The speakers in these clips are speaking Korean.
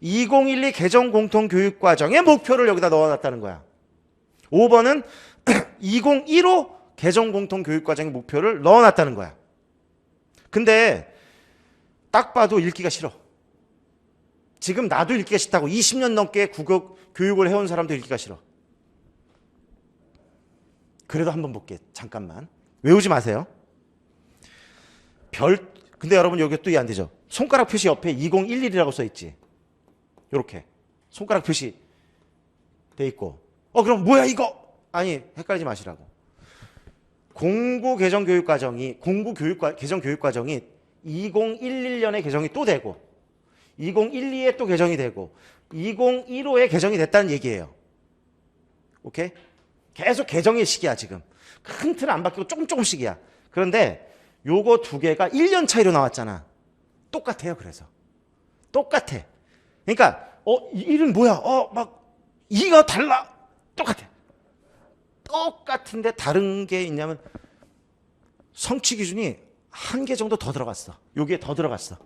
2012 개정 공통 교육 과정의 목표를 여기다 넣어 놨다는 거야. 5번은 2015 개정 공통 교육 과정의 목표를 넣어 놨다는 거야. 근데 딱 봐도 읽기가 싫어. 지금 나도 읽기가 싫다고 20년 넘게 국어 교육을 해온 사람도 읽기가 싫어. 그래도 한번 볼게. 잠깐만. 외우지 마세요. 별 근데 여러분 여기 또 이해 안 되죠. 손가락 표시 옆에 2011이라고 써 있지. 요렇게. 손가락 표시 돼 있고. 어 그럼 뭐야 이거? 아니, 헷갈리지 마시라고. 공고 개정 교육 과정이 공고 교육 과 개정 교육 과정이 2011년에 개정이 또 되고 2012에 또 개정이 되고 2015에 개정이 됐다는 얘기예요. 오케이? 계속 개정의 시기야 지금. 큰 틀은 안 바뀌고 조금 조금씩이야. 그런데 요거 두 개가 1년 차이로 나왔잖아. 똑같아요. 그래서 똑같아. 그러니까 어 일은 뭐야? 어 막 이가 달라. 똑같아. 똑같은데 다른 게 있냐면 성취 기준이 한 개 정도 더 들어갔어. 여기에 더 들어갔어.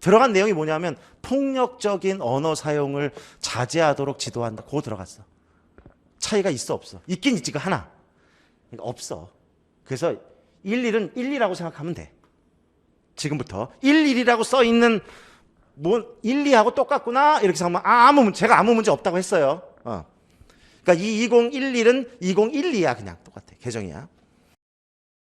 들어간 내용이 뭐냐면 폭력적인 언어 사용을 자제하도록 지도한다. 그거 들어갔어. 차이가 있어 없어? 있긴 있지가 하나. 그러니까 없어. 그래서 11은 12라고 생각하면 돼. 지금부터 11이라고 써 있는 뭐 1, 2하고 똑같구나 이렇게 생각하면 아, 아무 문- 제가 아무 문제 없다고 했어요. 어. 그러니까 이 2011은 2012야 그냥 똑같아. 개정이야.